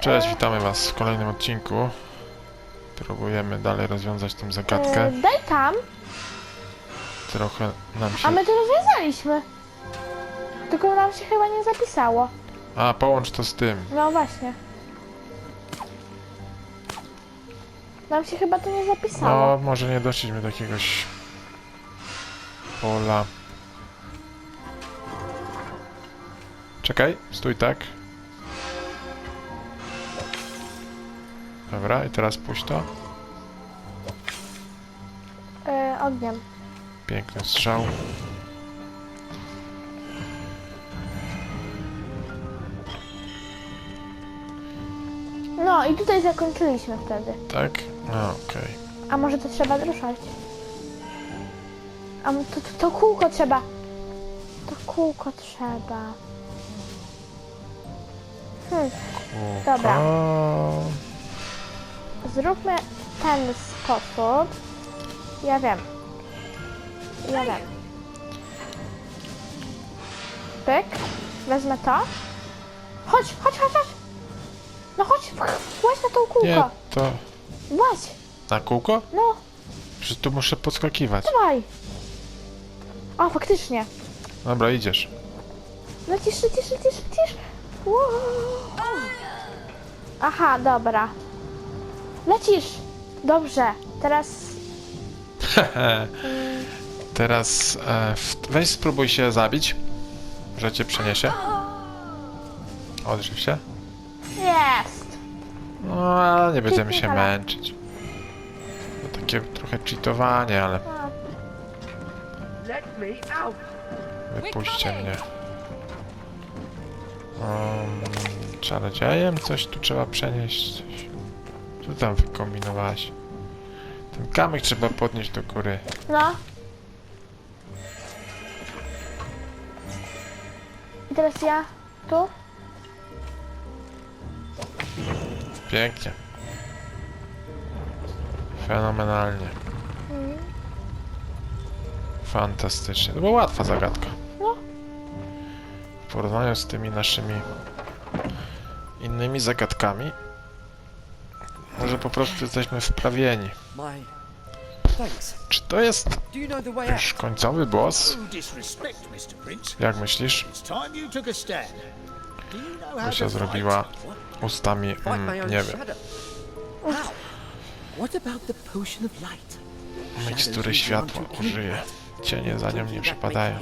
Cześć, witamy was w kolejnym odcinku. Próbujemy dalej rozwiązać tą E, zagadkę. daj tam, Trochę nam się... a my to rozwiązaliśmy. Tylko nam się chyba nie zapisało. A, połącz to z tym. No właśnie. Nam się chyba to nie No, zapisało. może nie doszliśmy do jakiegoś pola. Czekaj, stój tak. Dobra, i teraz puść to. E, ogniem. Piękny strzał. No i tutaj zakończyliśmy wtedy. Tak? No, okej. A może to trzeba ruszać? A m- to, to, to kółko trzeba. To kółko trzeba. Hmm, Dobra. Zróbmy ten sposób. Ja wiem. Ja wiem. Pyk. Wezmę to. Chodź, chodź, chodź, chodź. No chodź, właź na tą kółko. Nie, to... Właź. Na kółko? No, Przecież tu muszę podskakiwać. dawaj. O, faktycznie. Dobra, idziesz. Lecisz, lecisz, lecisz, lecisz. Wow. Aha, dobra. Lecisz. Dobrze. Teraz... Teraz e, w, weź spróbuj się zabić, że cię przeniesie. Odrzyw się. Jest. No, ale nie będziemy się męczyć. To takie trochę cheatowanie, ale A, Let me out! wypuśćcie mnie. Um, czarodziejem coś tu trzeba przenieść. Coś. Co tam wykombinowałaś? Ten kamyk trzeba podnieść do góry. No. I teraz ja tu. Pięknie. Fenomenalnie. Mm. Fantastycznie. To była łatwa zagadka. No. W porównaniu z tymi naszymi innymi zagadkami, może po prostu jesteśmy wprawieni. Czy to jest już końcowy boss? No. Jak myślisz? Gosia zrobiła ustami, mm, nie wiem, mikstury światła użyje. Cienie za nią nie przypadają.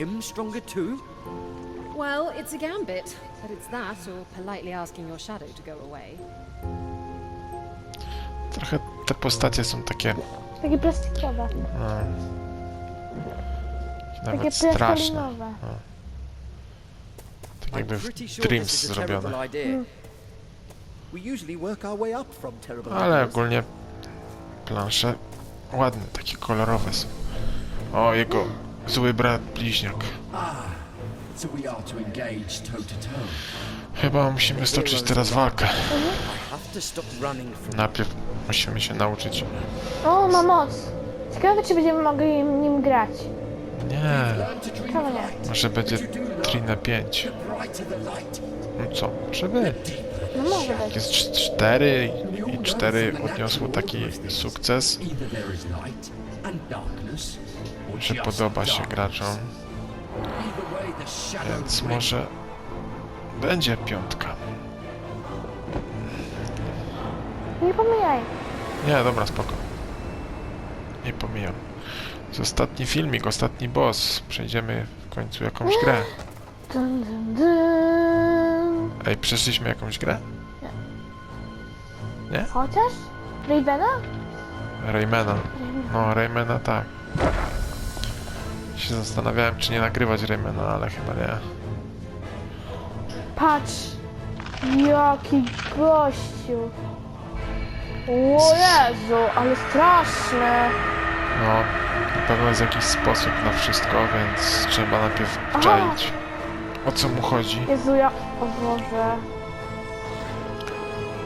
Well, it's a gambit, but it's that or politely asking your shadow to go away. Trochę te postacie są takie Takie plastikowe. mm, Takie nawet straszne. plastelinowe. Tak jakby w Dreams zrobione. terrible Ale ogólnie plansze ładne, takie kolorowe są. O, jego zły brat bliźniak. Toe. Chyba musimy stoczyć teraz walkę. Najpierw musimy się nauczyć. O, ma moc. Ciekawe, czy będziemy mogli nim grać. Nie, Czemu nie? może będzie Trina 5. Brighter the light, No co, może być. No może być. Jest 4 i 4 odniosło taki sukces, że podoba się graczom, więc może będzie piątka. Nie pomijaj. Nie, dobra, spoko. Nie pomijam. To jest ostatni filmik, ostatni boss. Przejdziemy w końcu jakąś grę. Dun, dun, dun. Ej, przeszliśmy jakąś grę? Chociaż? Ravena? Raymana. No, Raymana tak. Się zastanawiałem, czy nie nagrywać Raymana, ale chyba nie. Patrz. Jaki gościu. O Jezu, ale straszne. No, na pewno jest jakiś sposób na wszystko, więc trzeba najpierw Aha. czaić. O co mu chodzi? Jezu, ja... O Boże.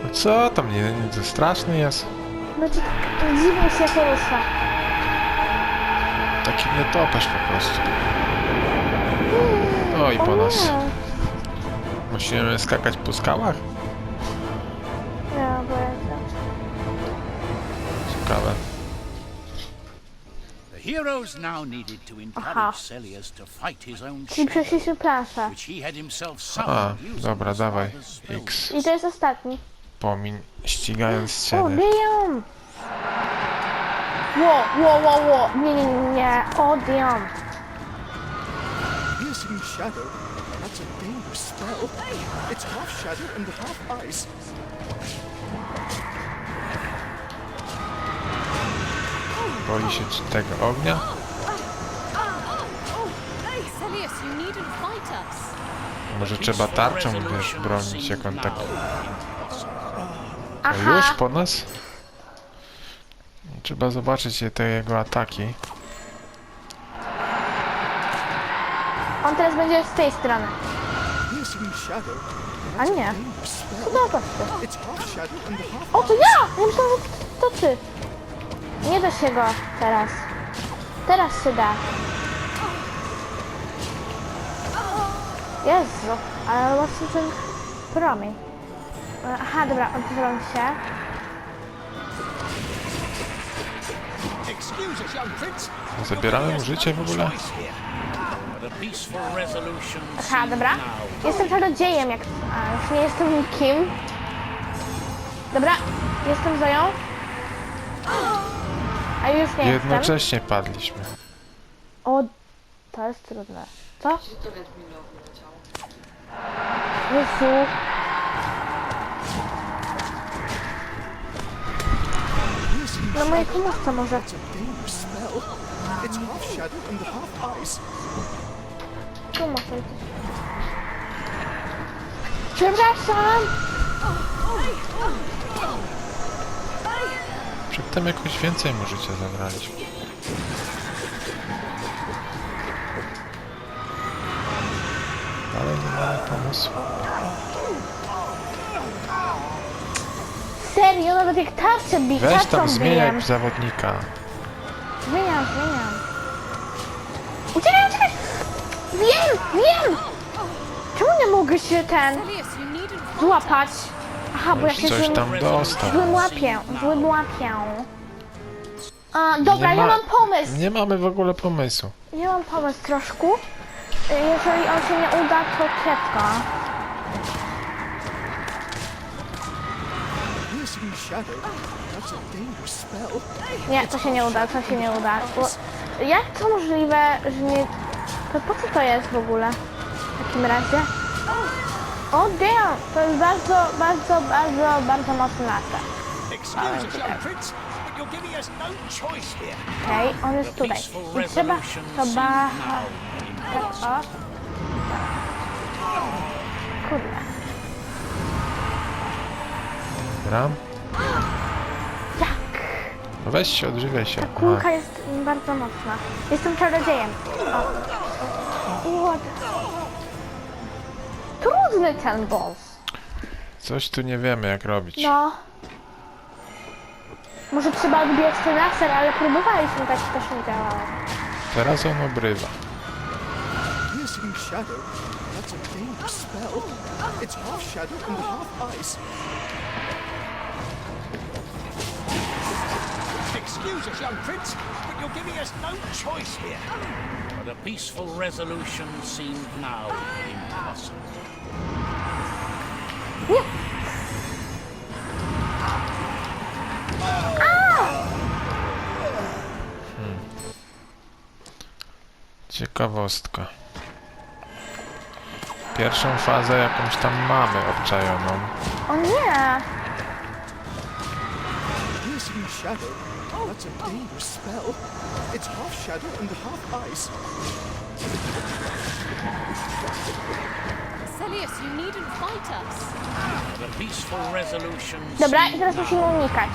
No co tam, nie, nie to straszny jest? Znaczy, dziwnie się porusza. Taki nietoperz po prostu. No i O po nas. Musimy skakać po skałach? The heroes now needed to Aha. encourage Celius to fight his own Czyli shadow, przeszliśmy planszę. which he had himself A, summoned using dobra, his dawaj. father's spell. X. I to jest ostatni. Pomiń, ścigając O, ciebie. biją! Ło, ło, ło, ło. Nie, nie, nie, nie. O. Piercing shadow. That's a dangerous spell. It's half shadow and half ice. Boi się tego ognia? Może trzeba tarczą, wiesz, bronić, jak on tak... Aha. Już po nas? Trzeba zobaczyć te jego ataki. On teraz będzie z tej strony. A nie. And half O, to ja! Ja myślałam, że to ty. Nie da się go teraz. Teraz się da. Jezu, ale właśnie ten promień. Aha, dobra, odzywam się. Zabieramy mu życie w ogóle? Peaceful resolution Aha, dobra. Jestem czarodziejem, jak... A, już nie jestem nikim. Dobra, jestem Zoją. A już nie jestem. Jednocześnie padliśmy. O, to jest trudne. Co? Jezu. No moje komórce może. It's half shadow and half ice. Komórce. Przepraszam! Przedtem jakoś więcej mu życia zabraliśmy. Ale nie mamy pomysłu. Serio, nawet jak tarczę bi Weź tarczą tam zmieniaj bijem. zawodnika. Zmieniam, zmieniam. Uciekaj, uciekaj! Wiem, wiem! Czemu nie mogę się ten złapać? Aha, bo ja się coś złym, tam dostał. złym łapię, złym łapię. A, dobra, Nie ja ma- mam pomysł. Nie mamy w ogóle pomysłu. Ja mam pomysł troszkę. Jeżeli on się nie uda, to kiepka. Piercing shadow. That's a dangerous spell. Nie, to się nie uda, to się nie uda. Bo jak to możliwe, że nie... To po co to jest w ogóle? W takim razie? O damn! To jest bardzo, bardzo, bardzo, bardzo mocny laser. Excuse us, young prince, but you're giving us no choice here. Okej, on jest tutaj. I trzeba resolution to seen ba... now. Tak, o. Kurde. Dobra? Jak? No weź się, odżywiaj się. Ta kulka jest bardzo mocna. Jestem czarodziejem. O. What? Trudny ten boss. Coś tu nie wiemy jak robić. No. Może trzeba odbijać ten laser, ale próbowaliśmy, tak też nie działało. Teraz on obrywa. Piercing shadow. That's a dangerous spell. It's half shadow and half ice. Excuse us, young prince, but you're giving us no choice here. But a peaceful resolution seemed now impossible. Ciekawostka. Pierwszą fazę jakąś tam mamy obczajoną. O nie! That's a dangerous spell. It's half shadow and half ice. Celius, you needn't fight us. A peaceful resolution Dobra, i teraz musimy unikać.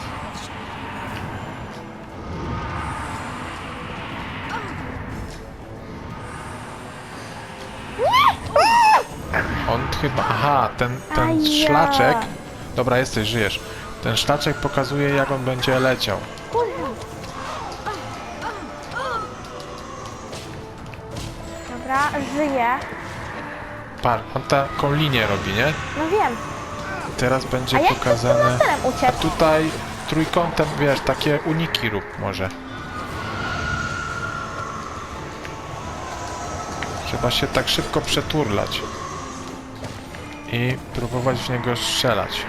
On chyba... Aha, ten, ten Aja. szlaczek... Dobra, jesteś, żyjesz. Ten szlaczek pokazuje jak on będzie leciał. Dobra, żyję. Par, on taką linię robi, nie? No wiem. Teraz będzie A pokazane... laserem A tutaj trójkątem, wiesz, takie uniki rób może. Trzeba się tak szybko przeturlać. I próbować w niego strzelać.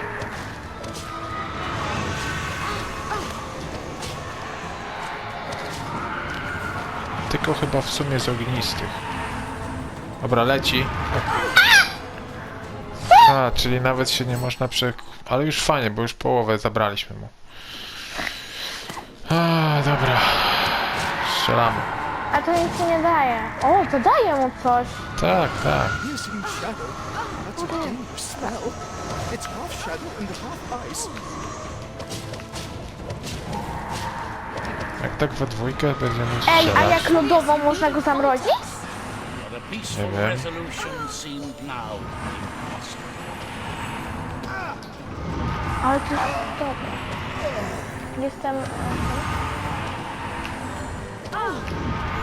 Tylko chyba w sumie z ognistych. Dobra, leci. A, czyli nawet się nie można prze... Ale już fajnie, bo już połowę zabraliśmy mu. A, dobra. Strzelamy. A to nic nie daje. O, to daje mu coś. Tak, tak. Piercing shadow. That's a dangerous spell. It's half shadow and half ice. Tak we dwójkę będziemy Ej, a strzelać. jak lodową można go zamrozić? Now impossible. Ale to jest dobre. Jestem...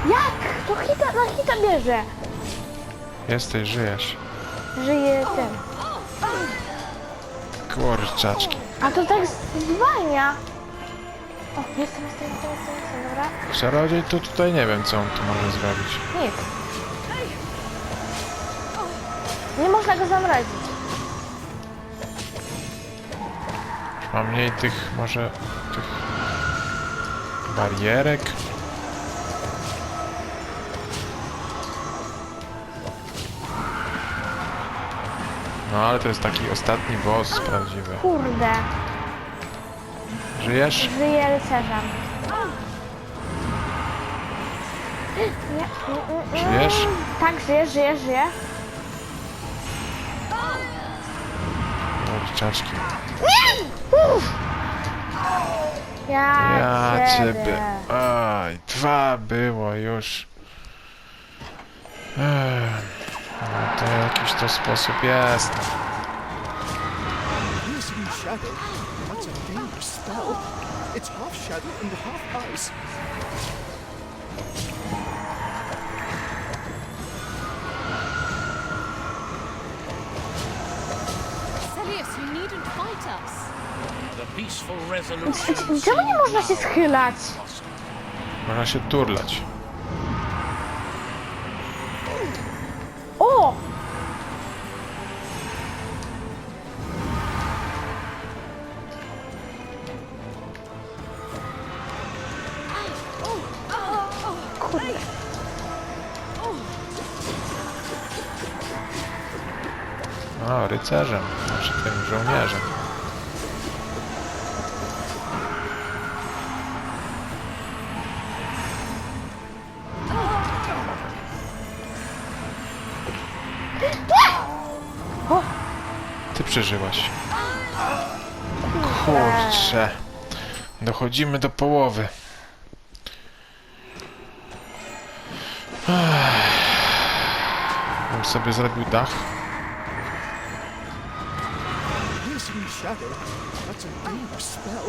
Jak? To hita, na hita bierze. Jesteś, żyjesz. Żyje ten. Kurczaczki. A to tak zwalnia. O, jestem, jestem, jestem, jestem, jestem, dobra. Czarodziej to tutaj nie wiem, co on tu może zrobić. Nic. Nie można go zamrozić. Ma mniej tych, może, tych barierek. No ale to jest taki ostatni boss prawdziwy. Kurde. Żyjesz? Żyje rycerzem. Nie, nie, nie, nie. Żyjesz? Tak, żyje, żyje, żyje. Kurczaczki. Ja, Ja ciebie. Aj, dwa było już. Ech, No to jakiś to sposób jest. Shadow. Spell. It's half shadow and half ice. Celius, you needn't fight us. The peaceful resolution Czemu nie można się schylać? Można się turlać. Rycerzem. Znaczy tym żołnierzem. Ty przeżyłaś. Kurczę. Dochodzimy do połowy. Bym sobie zrobił dach. Shadow. That's a dangerous spell.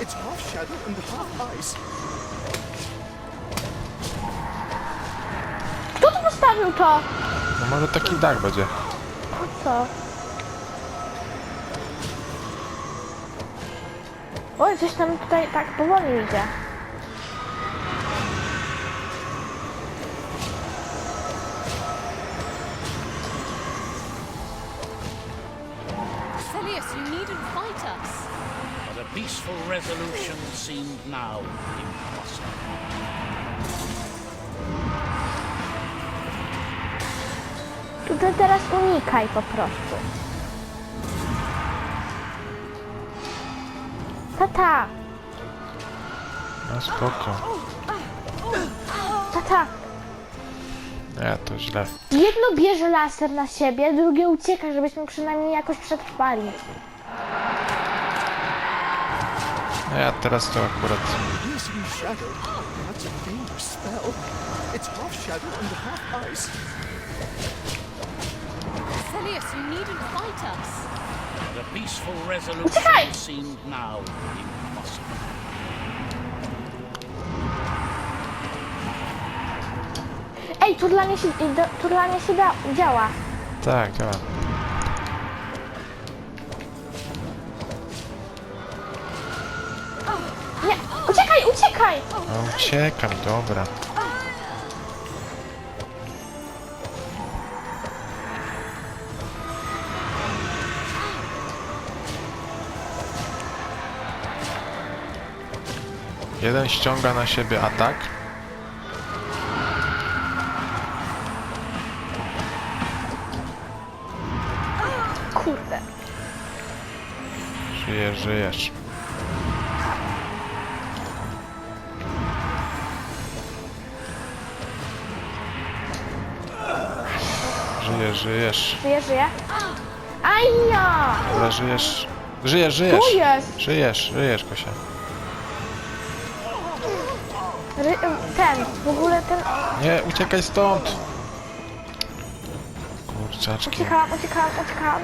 It's half shadow and half ice. Kto tu postawił to? No może taki dach będzie. Po co? Oj, coś tam tutaj tak powoli idzie. Peaceful resolution seemed now impossible. Tutaj teraz unikaj po prostu. Tata, No spoko. tata. Ja to źle. Jedno bierze laser na siebie, drugie ucieka, żebyśmy przynajmniej jakoś przetrwali. A peaceful resolution Uciekaj! seemed now impossible. Ej, turlanie się, turlanie się da, działa. Tak, działa. Uciekaj! No uciekam, dobra. Jeden ściąga na siebie atak. Kurde. Żyjesz, żyjesz. Żyjesz, żyjesz. Żyje, żyje. Aja! Dobra, żyjesz. Żyjesz, żyjesz. Tu jest! Żyjesz, żyjesz, Kosia. Ry ten, w ogóle ten... Nie, uciekaj stąd! Kurczaczki. Uciekałam, uciekałam, uciekałam.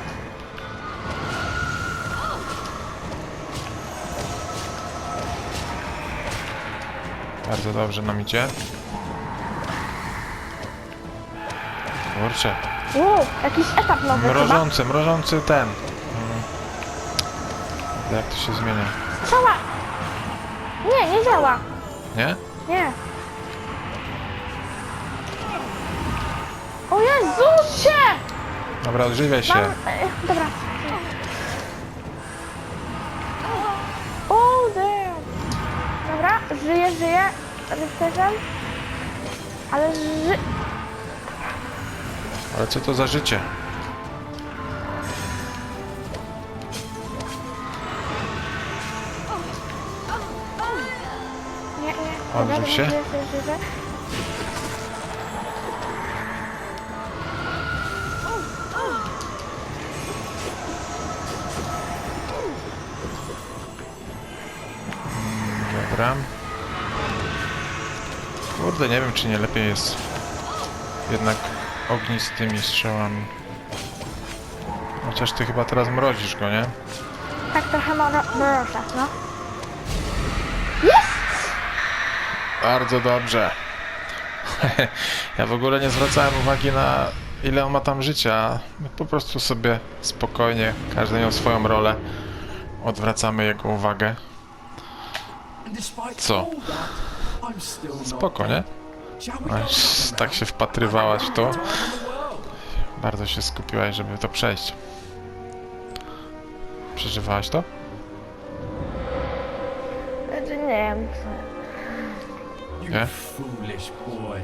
Bardzo dobrze nam idzie. Kurczę. Uuu, jakiś etap nowy chyba. Mrożący, mrożący ten. Mm. Jak to się zmienia? Działa! Nie, nie działa. Nie? Nie. O Jezusie! Dobra, odżywiaj się. E, dobra. O, damn. Dobra, żyję, żyję. Rycerzem. Ale ży... Ale co to za życie? Dobra, się. Dobra. Kurde, nie wiem czy nie lepiej jest jednak ognistymi strzałami. Chociaż ty chyba teraz mrozisz go, nie? Tak trochę mro mrożę, no. Bardzo dobrze. ja w ogóle nie zwracałem uwagi na ile on ma tam życia. My po prostu sobie spokojnie, każdy miał swoją rolę. Odwracamy jego uwagę. Co? Spoko, nie? Aż back tak się wpatrywałaś w to. Bardzo się skupiłaś, żeby to przejść. Przeżywałaś to? Znaczy, Nie wiem. Foolish boy.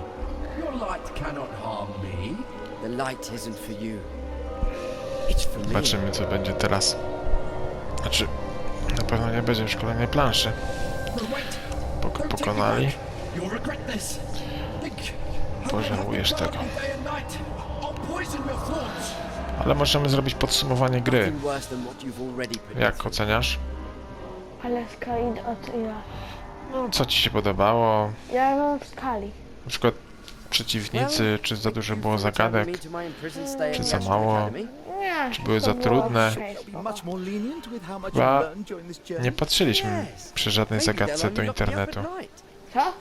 Your light cannot harm me. The light isn't for you. It's for me. Zobaczymy co będzie teraz. Znaczy, na pewno nie będzie już kolejnej planszy. No. Pok pokonali. You'll regret this. Pożałujesz tego. Ale możemy zrobić podsumowanie gry. Jak oceniasz? Ale skali od ile? No, co ci się podobało? Ja mam w skali. Na przykład przeciwnicy, czy za dużo było zagadek? Czy za mało? Czy były za trudne? Chyba. Nie patrzyliśmy przy żadnej zagadce do internetu. Co?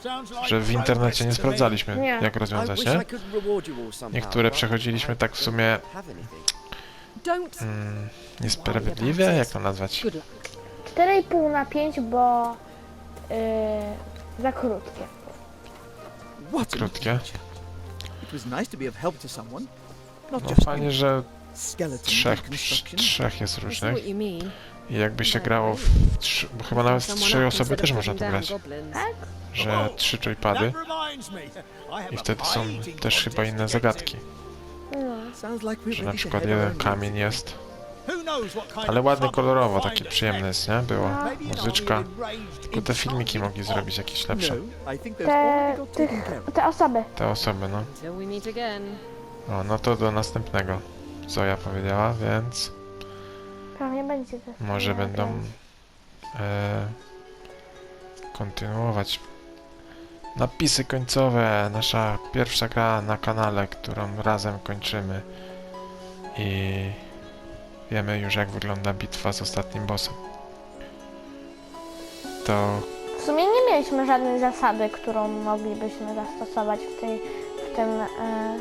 Że w internecie nie sprawdzaliśmy, Nie. jak rozwiązać, nie? Niektóre przechodziliśmy tak w sumie. Don't. mm, niesprawiedliwie, jak to nazwać? Good luck. 4,5 na 5, bo yy, za krótkie. What an Krótkie. adventure. It was nice to be of help to someone. Not No just fajnie, że skeleton trzech, reconstruction. trzech jest różnych what you mean. I jakby się grało w trzy, bo chyba nawet w trzy osoby też można tu putting grać, goblins. że trzy joypady. I wtedy są też chyba inne to zagadki, No. Że na to przykład jeden kamień jest, to. Ale ładnie kolorowo, takie przyjemne jest, nie? Było, an muzyczka, tylko te filmiki mogli zrobić jakieś lepsze, No, they've Te, tych, te osoby. te osoby, no. O, no to do następnego, Zoja powiedziała, więc Pewnie będzie może będą e, kontynuować. Napisy końcowe, nasza pierwsza gra na kanale, którą razem kończymy i wiemy już jak wygląda bitwa z ostatnim bossem. To W sumie nie mieliśmy żadnej zasady, którą moglibyśmy zastosować w, tej, w tym. E,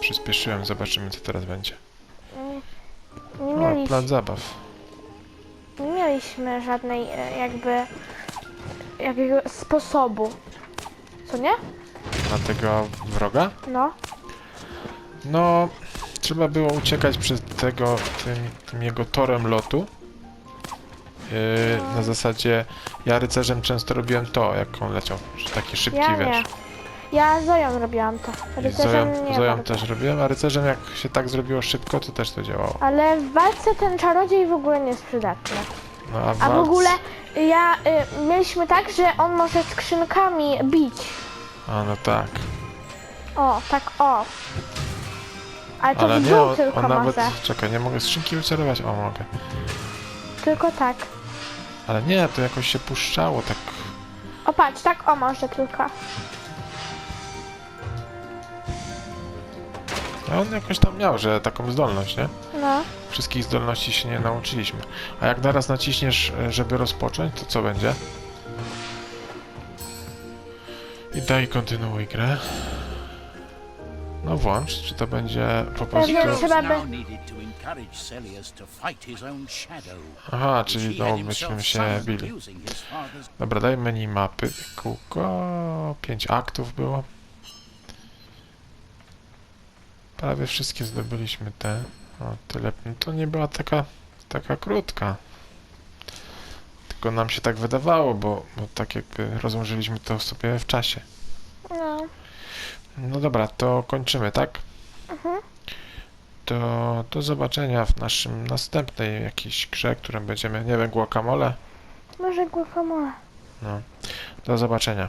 przyspieszyłem, zobaczymy co teraz będzie. Nie, mieliśmy, plan zabaw. nie mieliśmy żadnej e, jakby jakiegoś sposobu. Co nie? Na tego wroga? No. No, trzeba było uciekać przez tego, tym, tym jego torem lotu. Yy, na zasadzie, ja rycerzem często robiłem to, jak on leciał, że taki szybki, Ja wiesz. Ja Zoją robiłam to. Rycerzem Zoją, nie Zoją bardzo. też robiłem, a rycerzem jak się tak zrobiło szybko, to też to działało. Ale w walce ten czarodziej w ogóle nie jest przydatny. No, a, A w ogóle ja y, mieliśmy tak, że on może skrzynkami bić. A no tak. O, tak o. Ale to Ale w nie, dół on, tylko on nawet... może. Czekaj, nie mogę skrzynki wyczarować? O, mogę. Tylko tak. Ale nie, to jakoś się puszczało, tak... O patrz, tak o może tylko. A on jakoś tam miał, że taką zdolność, nie? No. Wszystkich zdolności się nie nauczyliśmy. A jak naraz naciśniesz, e, żeby rozpocząć, to co będzie? I daj kontynuuj grę. No włącz, czy to będzie po prostu... Trzeba by-. Aha, czyli znowu byśmy się bili. Dobra, daj menu mapy. Kółko... Pięć aktów było. Prawie wszystkie zdobyliśmy te. O, tyle. No to nie była taka, taka krótka. Tylko nam się tak wydawało, bo, bo tak jakby rozłożyliśmy to sobie w czasie. No. No dobra, to kończymy, tak? To do zobaczenia w naszym następnej jakiejś grze, którą będziemy, nie wiem, guacamole? Może guacamole. No. Do zobaczenia.